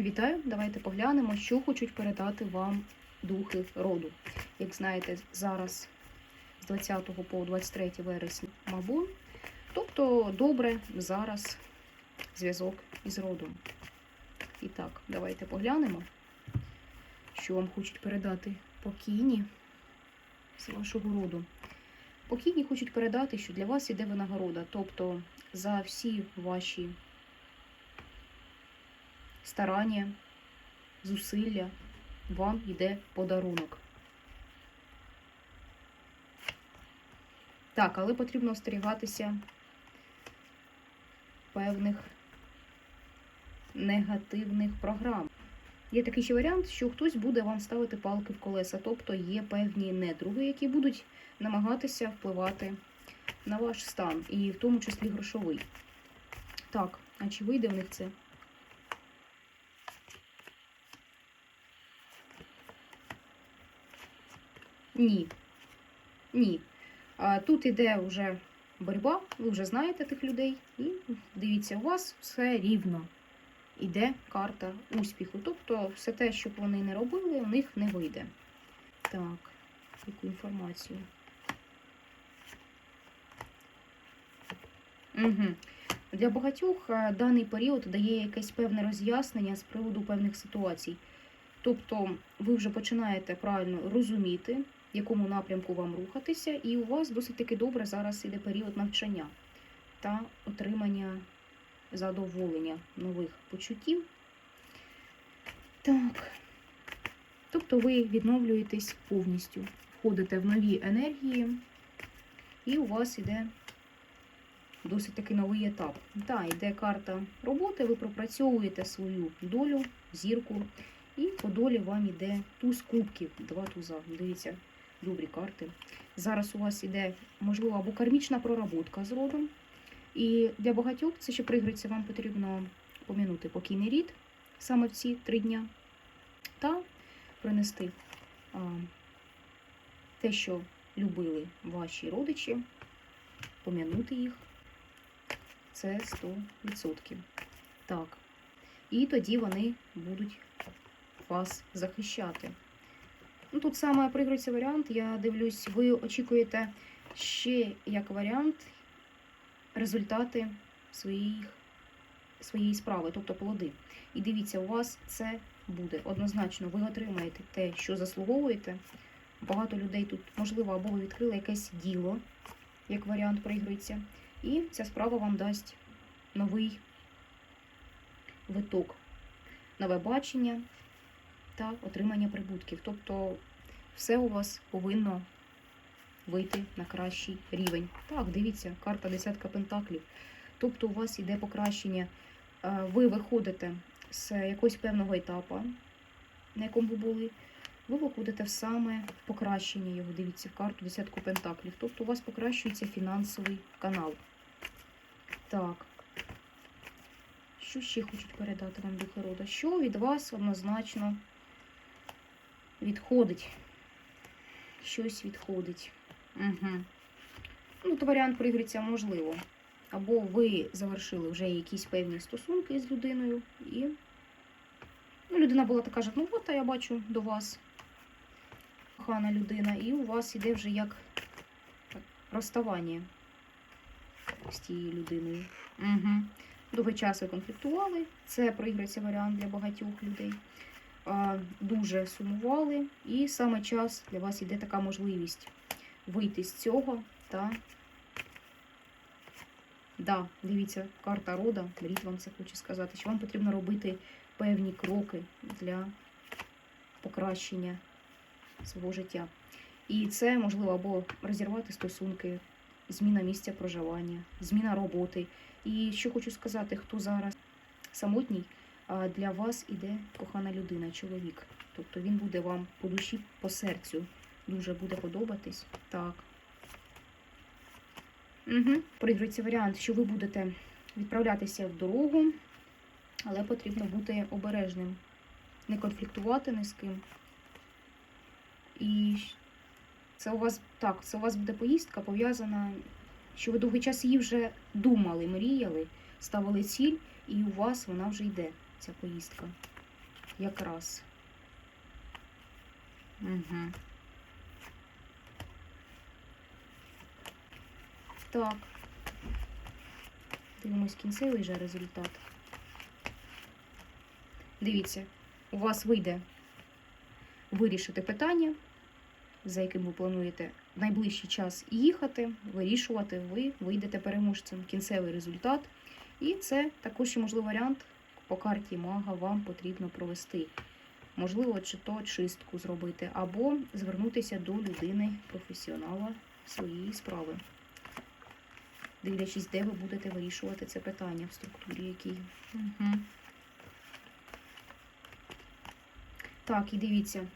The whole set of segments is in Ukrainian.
Вітаю! Давайте поглянемо, що хочуть передати вам духи роду. Як знаєте, зараз з 20 по 23 вересня Мабун. Тобто добре зараз зв'язок із родом. І так, давайте поглянемо, що вам хочуть передати покійні з вашого роду. Покійні хочуть передати, що для вас іде винагорода, тобто за всі ваші старання, зусилля, вам йде подарунок. Так, але потрібно остерігатися певних негативних програм. Є такий ще варіант, що хтось буде вам ставити палки в колеса, тобто є певні недруги, які будуть намагатися впливати на ваш стан, і в тому числі грошовий. Так, а чи вийде в них це? Ні. Ні. А тут іде вже боротьба, ви вже знаєте тих людей. І дивіться, у вас все рівно. Іде карта успіху. Тобто все те, що б вони не робили, у них не вийде. Так, яку інформацію. Угу. Для багатьох е, даний період дає якесь певне роз'яснення з приводу певних ситуацій. Тобто ви вже починаєте правильно розуміти, в якому напрямку вам рухатися, і у вас досить таки добре зараз іде період навчання та отримання задоволення нових почуттів. Так. Тобто ви відновлюєтесь повністю, входите в нові енергії, і у вас іде досить таки новий етап. Так, йде карта роботи, ви пропрацьовуєте свою долю, зірку, і по долі вам йде туз кубків, два туза. Дивіться, добрі карти. Зараз у вас іде, можливо, або кармічна проработка з родом. І для багатьох це ще приграється, вам потрібно помінути покійний рід саме в ці три дня, та принести а, те, що любили ваші родичі, пом'янути їх. Це 100%. Так. І тоді вони будуть вас захищати. Ну, Тут саме приграється варіант, я дивлюсь, ви очікуєте ще як варіант результати своїх, своєї справи, тобто плоди. І дивіться, у вас це буде однозначно, ви отримаєте те, що заслуговуєте. Багато людей тут, можливо, або ви відкрили якесь діло, як варіант проігрується. І ця справа вам дасть новий виток, нове бачення та отримання прибутків. Тобто все у вас повинно вийти на кращий рівень. Так, дивіться, карта десятка пентаклів. Тобто у вас йде покращення. Е, Ви виходите з якогось певного етапу, на якому ви були. Ви виходите в саме покращення його. Дивіться, в карту десятку пентаклів. Тобто у вас покращується фінансовий канал. Так. Що ще хочуть передати вам духи рода? Що від вас однозначно відходить? Щось відходить. Угу. Ну, то варіант пригріться можливо. Або ви завершили вже якісь певні стосунки з людиною, і ну, людина була така жахнувата, я бачу до вас, кохана людина, і у вас іде вже як розставання з тією людиною. Угу. Довгий час ви конфліктували. Це проіграється варіант для багатьох людей. Дуже сумували, і саме час для вас іде така можливість вийти з цього та. Да, дивіться, карта рода, Рід вам це хоче сказати, що вам потрібно робити певні кроки для покращення свого життя. І це можливо або розірвати стосунки, зміна місця проживання, зміна роботи. І що хочу сказати, хто зараз самотній, для вас іде кохана людина, чоловік. Тобто він буде вам по душі, по серцю дуже буде подобатись. Так. Угу. Проігрується варіант, що ви будете відправлятися в дорогу, але потрібно бути обережним, не конфліктувати ні з ким. І це у вас так, це у вас буде поїздка пов'язана, що ви довгий час її вже думали, мріяли, ставили ціль, і у вас вона вже йде, ця поїздка. якраз. Угу. Так. Дивимось кінцевий же результат. Дивіться, у вас вийде вирішити питання, за яким ви плануєте в найближчий час їхати, вирішувати, ви вийдете переможцем. Кінцевий результат. І це також можливий варіант по карті мага вам потрібно провести. Можливо, чи то чистку зробити, або звернутися до людини, професіонала своєї справи. Дивлячись, де ви будете вирішувати це питання в структурі якій. Угу. Так, і дивіться,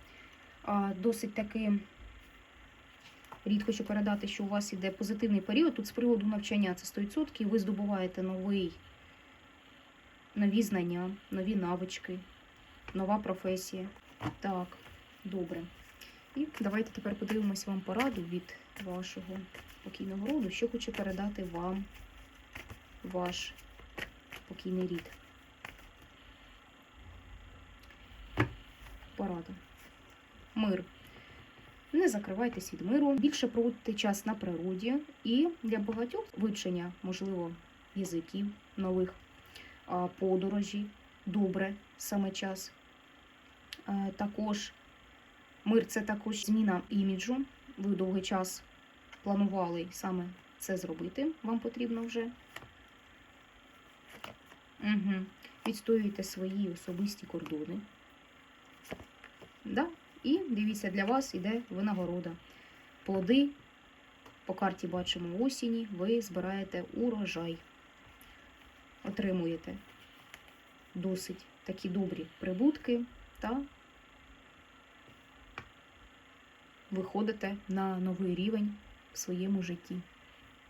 досить таки рідко хочу передати, що у вас іде позитивний період. Тут з приводу навчання це 100%. Ви здобуваєте новий, нові знання, нові навички, нова професія. Так, добре. І давайте тепер подивимось вам пораду від вашого покійного роду, що хоче передати вам ваш покійний рід. Порада. Мир. Не закривайтесь від миру, більше проводьте час на природі і для багатьох вивчення, можливо, язиків нових, подорожі, добре саме час. Е, Також мир це також зміна іміджу. Ви довгий час планували саме це зробити, вам потрібно вже. Угу. Відстоюєте свої особисті кордони. Да? І дивіться, для вас іде винагорода. Плоди, по карті бачимо осені, ви збираєте урожай. Отримуєте досить такі добрі прибутки та виходите на новий рівень в своєму житті.